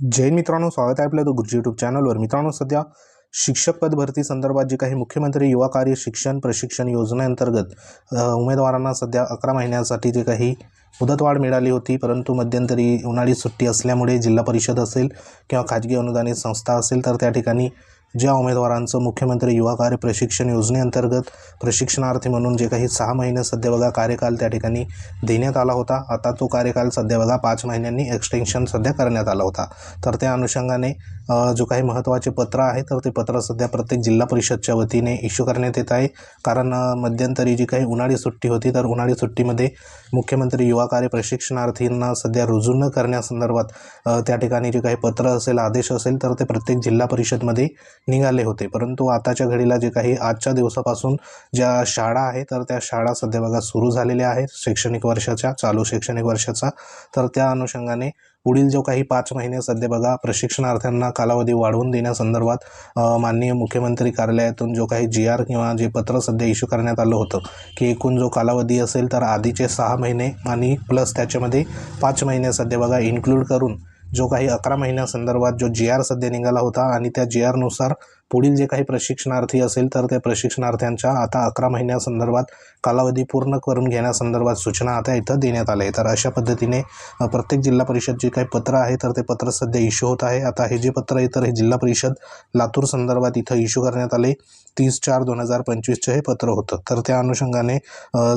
जैन मित्रांनो स्वागत आहे आपल्या तो गुरुजी यूट्यूब चॅनलवर मित्रांनो सध्या शिक्षक पद भरती संदर्भात जे काही मुख्यमंत्री युवा कार्य शिक्षण प्रशिक्षण योजनेअंतर्गत उमेदवारांना सध्या अकरा महिन्यासाठी जे काही मुदतवाढ मिळाली होती परंतु मध्यंतरी उन्हाळी सुट्टी असल्यामुळे जिल्हा परिषद असेल किंवा खाजगी अनुदानित संस्था असेल तर त्या ठिकाणी ज्या उमेदवारांचं मुख्यमंत्री युवा कार्य प्रशिक्षण योजनेअंतर्गत प्रशिक्षणार्थी म्हणून जे काही सहा महिने सध्या बघा कार्यकाल त्या ठिकाणी देण्यात आला होता आता तो कार्यकाल सध्या बघा पाच महिन्यांनी एक्सटेन्शन सध्या करण्यात आला होता. तर त्या अनुषंगाने जो काही महत्त्वाचे पत्र आहे तर ते पत्र सध्या प्रत्येक जिल्हा परिषदच्या वतीने इश्यू करण्यात येत आहे. कारण मध्यंतरी जी काही उन्हाळी सुट्टी होती तर उन्हाळी सुट्टीमध्ये मुख्यमंत्री युवा कार्य प्रशिक्षणार्थींना सध्या रुजू न करण्यासंदर्भात त्या ठिकाणी जे काही पत्र असेल आदेश असेल तर ते प्रत्येक जिल्हा परिषदमध्ये निघाले होते. परंतु आताच्या घडीला जे काही आजच्या दिवसापासून ज्या शाळा आहे तर त्या शाळा सध्या बघा सुरू झालेल्या आहेत. शैक्षणिक वर्षाच्या चालू शैक्षणिक वर्षाचा. तर त्या अनुषंगाने पुढील जो काही पाच महिने सध्या बघा प्रशिक्षणार्थ्यांना कालावधी वाढवून देण्यासंदर्भात माननीय मुख्यमंत्री कार्यालयातून जो काही जी आर किंवा जे पत्र सध्या इश्यू करण्यात आलं होतं की एकूण जो कालावधी असेल तर आधीचे सहा महिने आणि प्लस त्याच्यामध्ये पाच महिने सध्या बघा इन्क्लूड करून जो काही अकरा महिन्यासंदर्भात जो जी आर सध्या निघाला होता आणि त्या जी आरनुसार पुढील जे काही प्रशिक्षणार्थी असेल तर त्या प्रशिक्षणार्थ्यांच्या आता अकरा महिन्यासंदर्भात कालावधी पूर्ण करून घेण्यासंदर्भात सूचना आता इथं देण्यात आल्या आहे तर अशा पद्धतीने प्रत्येक जिल्हा परिषद जे काही पत्र आहे तर ते पत्र सध्या इश्यू होत आहे. आता हे जे पत्र आहे तर हे जिल्हा परिषद लातूर संदर्भात इथं इश्यू करण्यात आले. तीस चार दोन हजार पंचवीसचं हे पत्र होतं. तर त्या अनुषंगाने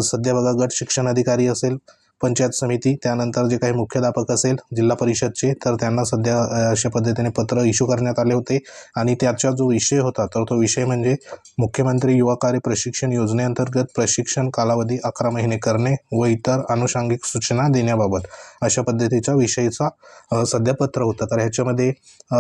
सध्या बघा गट शिक्षण अधिकारी असेल पंचायत समिती त्यानंतर जे काही मुख्याध्यापक असेल जिल्हा परिषदचे तर त्यांना सध्या अशा पद्धतीने पत्र इश्यू करण्यात आले होते. आणि त्याचा जो विषय होता तर तो विषय म्हणजे मुख्यमंत्री युवा कार्य प्रशिक्षण योजनेअंतर्गत प्रशिक्षण कालावधी अकरा महिने करणे व इतर अनुषंगिक सूचना देण्याबाबत अशा पद्धतीच्या विषयीचा सध्या पत्र होतं. तर ह्याच्यामध्ये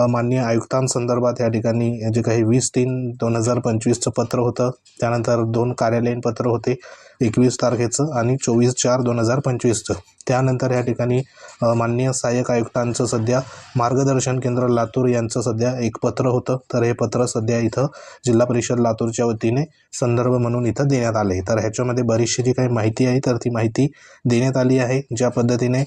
माननीय आयुक्तांसंदर्भात या ठिकाणी जे काही वीस तीन दोन हजार पंचवीसचं पत्र होतं. त्यानंतर दोन कार्यालयीन पत्र होते एकवीस तारखेचं आणि चोवीस चार दोन हजार पंचवीस. दिसतं त्यानंतर या ठिकाणी माननीय सहाय्यक आयुक्तांचं सध्या मार्गदर्शन केंद्र लातूर यांचं सध्या एक पत्र होतं. तर हे पत्र सध्या इथं जिल्हा परिषद लातूरच्या वतीने संदर्भ म्हणून इथं देण्यात आले तर ह्याच्यामध्ये बरीचशी जी काही माहिती आहे तर ती माहिती देण्यात आली आहे ज्या पद्धतीने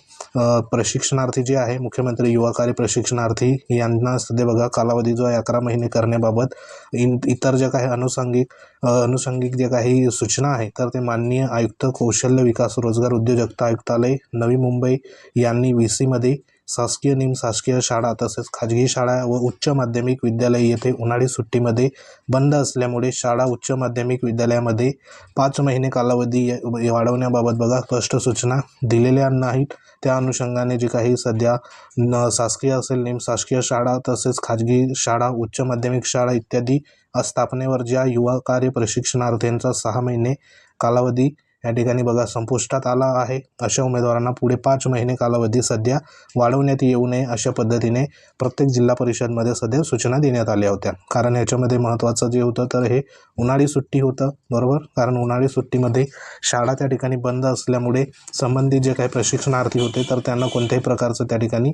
प्रशिक्षणार्थी जे आहे मुख्यमंत्री युवा कार्य प्रशिक्षणार्थी यांना सध्या बघा कालावधी जो आहे अकरा महिने करण्याबाबत इन इतर ज्या काही अनुषंगिक अनुषंगिक जे काही सूचना आहे तर ते माननीय आयुक्त कौशल्य विकास रोजगार उद्योजकता आयुक्तालय नवी मुंबई यांनी व्ही सीमध्ये शासकीय निम शासकीय शाळा तसेच खाजगी शाळा व उच्च माध्यमिक विद्यालय येथे उन्हाळी सुट्टीमध्ये बंद असल्यामुळे शाळा उच्च माध्यमिक विद्यालयामध्ये पाच महिने कालावधी वाढवण्याबाबत बघा स्पष्ट सूचना दिलेल्या नाहीत. त्या अनुषंगाने जे काही सध्या न शासकीय असेल निमशासकीय शाळा तसेच खाजगी शाळा उच्च माध्यमिक शाळा इत्यादी स्थापनेवर ज्या युवा कार्य प्रशिक्षणार्थ्यांचा सहा महिने कालावधी या ठिकाणी बघा संपुष्टात आला आहे. अशा उमेदवारांना पुढे पाच महिने कालावधी सध्या वाढवण्यात येऊ नये अशा पद्धतीने प्रत्येक जिल्हा परिषदमध्ये सध्या सूचना देण्यात आल्या होत्या. कारण याच्यामध्ये महत्त्वाचं जे होतं तर हे उन्हाळी सुट्टी होतं बरोबर? कारण उन्हाळी सुट्टीमध्ये शाळा त्या ठिकाणी बंद असल्यामुळे संबंधित जे काही प्रशिक्षणार्थी होते तर त्यांना कोणत्याही प्रकारचं त्या ठिकाणी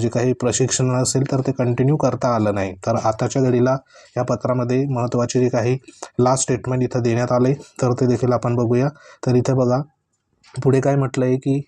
जे काही प्रशिक्षण असेल तर ते कंटिन्यू करता आलं नाही. तर आताच्या घडीला या पत्रामध्ये महत्त्वाचे जे काही लास्ट स्टेटमेंट इथं देण्यात आले तर ते देखील आपण बघूया. तर इथे बघा पुढे काय म्हटलं आहे की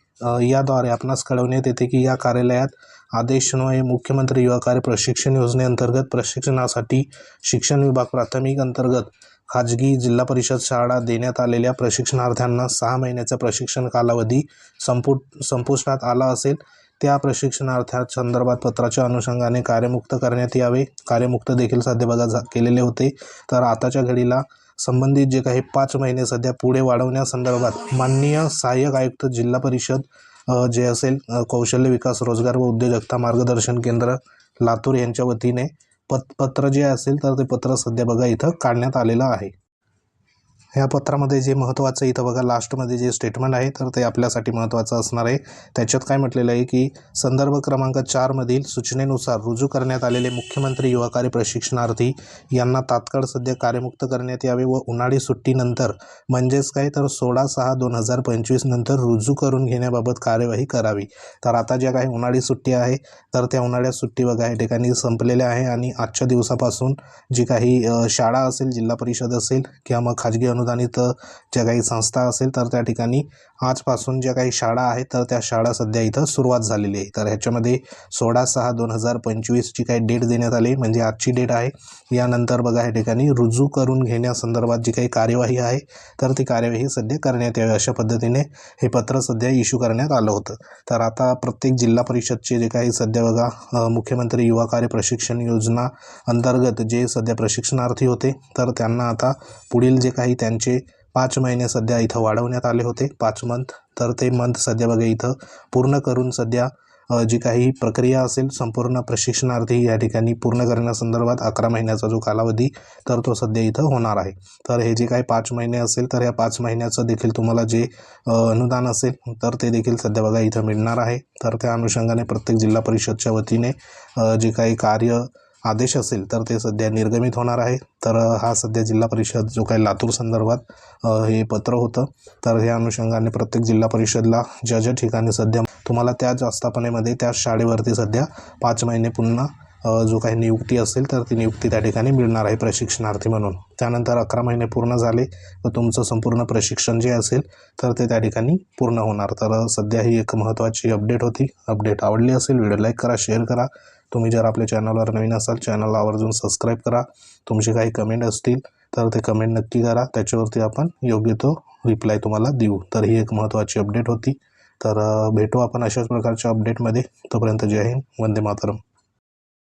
याद्वारे आपणास कळवण्यात येते की या कार्यालयात आदेश हे मुख्यमंत्री युवा कार्य प्रशिक्षण योजनेअंतर्गत प्रशिक्षणासाठी शिक्षण विभाग प्राथमिक अंतर्गत खाजगी जिल्हा परिषद शाळा देण्यात आलेल्या प्रशिक्षणार्थ्यांना सहा महिन्याचा प्रशिक्षण कालावधी संपु संपुष्टात आला असेल. त्या प्रशिक्षणार्थ्या संदर्भात पत्राच्या अनुषंगाने कार्यमुक्त करण्यात यावे. कार्यमुक्त देखील सध्या बघा झा केलेले होते. तर आताच्या घडीला संबंधित जे काही पाच महिने सध्या पुढे वाढवण्यासंदर्भात माननीय सहाय्यक आयुक्त जिल्हा परिषद जे असेल कौशल्य विकास रोजगार व उद्योजकता मार्गदर्शन केंद्र लातूर यांच्या वतीने पत पत्र जे असेल तर ते पत्र सध्या बघा इथं काढण्यात आलेलं आहे. ह्या पत्रामध्ये जे महत्त्वाचं इथं बघा लास्टमध्ये जे स्टेटमेंट आहे तर ते आपल्यासाठी महत्त्वाचं असणार आहे. त्याच्यात काय म्हटलेलं आहे की संदर्भ क्रमांक चारमधील सूचनेनुसार रुजू करण्यात आलेले मुख्यमंत्री युवा कार्य प्रशिक्षणार्थी यांना तात्काळ सध्या कार्यमुक्त करण्यात यावे व उन्हाळी सुट्टीनंतर म्हणजेच काय तर सोळा सहा दोन हजार पंचवीस नंतर रुजू करून घेण्याबाबत कार्यवाही करावी. तर आता ज्या काही उन्हाळी सुट्टी आहे तर त्या उन्हाळ्यात सुट्टी बघा या ठिकाणी संपलेल्या आहे. आणि आजच्या दिवसापासून जी काही शाळा असेल जिल्हा परिषद असेल किंवा मग खाजगी अनु अनुदानित ज्या काही संस्था असेल तर त्या ठिकाणी आजपासून ज्या काही शाळा आहेत तर त्या शाळा सध्या इथं सुरुवात झालेली आहे. तर ह्याच्यामध्ये सोळा सहा दोन हजार पंचवीसची काही डेट देण्यात आली म्हणजे आजची डेट आहे. यानंतर बघा या ठिकाणी रुजू करून घेण्यासंदर्भात जी काही कार्यवाही आहे तर ती कार्यवाही सध्या करण्यात यावी अशा पद्धतीने हे पत्र सध्या इश्यू करण्यात आलं होतं. तर आता प्रत्येक जिल्हा परिषदचे जे काही सध्या बघा मुख्यमंत्री युवा कार्य प्रशिक्षण योजना अंतर्गत जे सध्या प्रशिक्षणार्थी होते तर त्यांना आता पुढील जे काही त्यांचे पाच महिने सध्या इथं वाढवण्यात आले होते. पाच मंथ. तर ते मंथ सध्या बघा इथं पूर्ण करून सध्या जी काही प्रक्रिया असेल संपूर्ण प्रशिक्षणार्थी या ठिकाणी पूर्ण करण्यासंदर्भात अकरा महिन्याचा जो कालावधी तर तो सध्या इथं होणार आहे. तर हे जे काही पाच महिने असेल तर या पाच महिन्याचं देखील तुम्हाला जे अनुदान असेल तर ते देखील सध्या बघा इथं मिळणार आहे. तर त्या अनुषंगाने प्रत्येक जिल्हा परिषदच्या वतीने जे काही कार्य आदेश असेल तर ते सध्या निर्गमित होणार आहे. तर हा सध्या जिल्हा परिषद जो काही लातूर संदर्भात हे पत्र होतं तर या अनुषंगाने प्रत्येक जिल्हा परिषदला ज्या ज्या ठिकाणी सध्या तुम्हाला त्याच आस्थापनेमध्ये त्या शाळेवरती सध्या पाच महिने पुन्हा जो काही नियुक्ती असेल तर ती नियुक्ती त्या ठिकाणी मिळणार आहे प्रशिक्षणार्थी म्हणून. त्यानंतर अकरा महिने पूर्ण झाले व तुमचं संपूर्ण प्रशिक्षण जे असेल तर ते त्या ठिकाणी पूर्ण होणार. तर सध्या ही एक महत्त्वाची अपडेट होती. अपडेट आवडली असेल व्हिडिओ लाईक करा शेअर करा. तुम्ही जर आपल्या चॅनलवर नवीन असाल चॅनलला आवर्जून सबस्क्राईब करा. तुमचे काही कमेंट असतील तर ते कमेंट नक्की करा. त्याच्यावरती आपण योग्य तो रिप्लाय तुम्हाला देऊ. तर ही एक महत्त्वाची अपडेट होती. तर भेटू आपण अशाच प्रकारच्या अपडेटमध्ये तोपर्यंत जय हिंद वंदे मातरम.